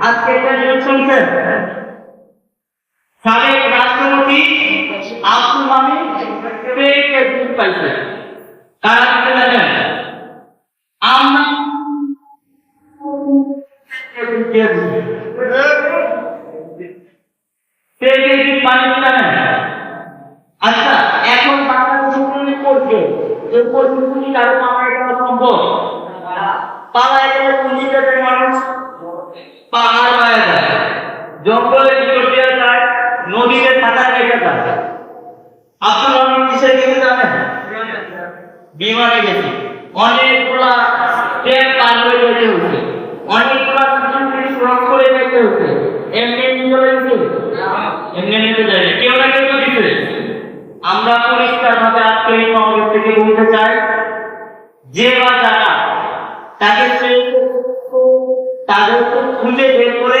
আজকে একটা নিউজ শুনছেন সাবেক রাষ্ট্রপতি আব্দুল পেটে দুধ পাইছে। কারা দিতে জানেন আমরা আচ্ছা এখন বাংলাদেশ শুনানি করছে এই পরিস্থিতি কারও মামায় করা সম্ভব? পালায় গেলে পুলিশের মানুষ? জঙ্গলে দিয়ে যায়? নদীতে সাঁতার কেটে যায়। আপনার অনেক কিসের গেছে জানেন? বিমানে গেছে। অনেকগুলা ট্রেন পার হয়ে যেতে হচ্ছে অনেকগুলা ক্রস করে যেতে হচ্ছে এমনি গেছে? এমনি এমনি যায় কেউ না কেউ তো দিছে। আমরা পরিষ্কার ভাবে আজকে এই কংগ্রেস থেকে বলতে চাই, যে বা যারা তাকে তাদেরকে খুঁজে বের করে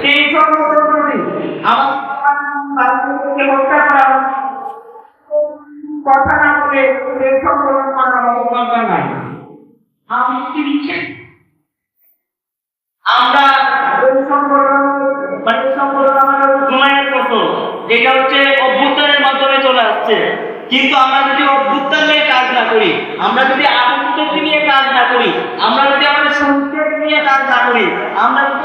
সেই করা কথা না বলে সেই সংগঠন করার অবকাশ নাই। আমি কি আমরা ওই সংগঠন মানে সংগঠন আমাদের জমায়ের মতো, যেটা হচ্ছে অভ্যুত্থানের মাধ্যমে চলে আসছে। কিন্তু আমরা যদি অভ্যুত্থান নিয়ে কাজ না করি, আমরা যদি আবদ্ধকে নিয়ে কাজ না করি, আমরা যদি আমাদের নিয়ে কাজ না করি। আমরা যদি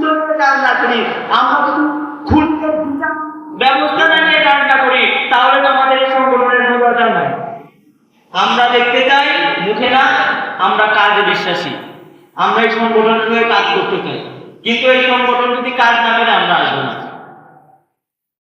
নিয়ে কাজ না করি, আমরা যদি খুলতে ব্যবস্থা না নিয়ে কাজ না করি, তাহলে তো আমাদের এই সংগঠনের নির্বাচন নাই আমরা দেখতে চাই, মুখে না, আমরা কাজে বিশ্বাসী। আমরা এই সংগঠনের কাজ করতে চাই। কিন্তু এই সংগঠন যদি কাজ না করে, আমরা আসব না।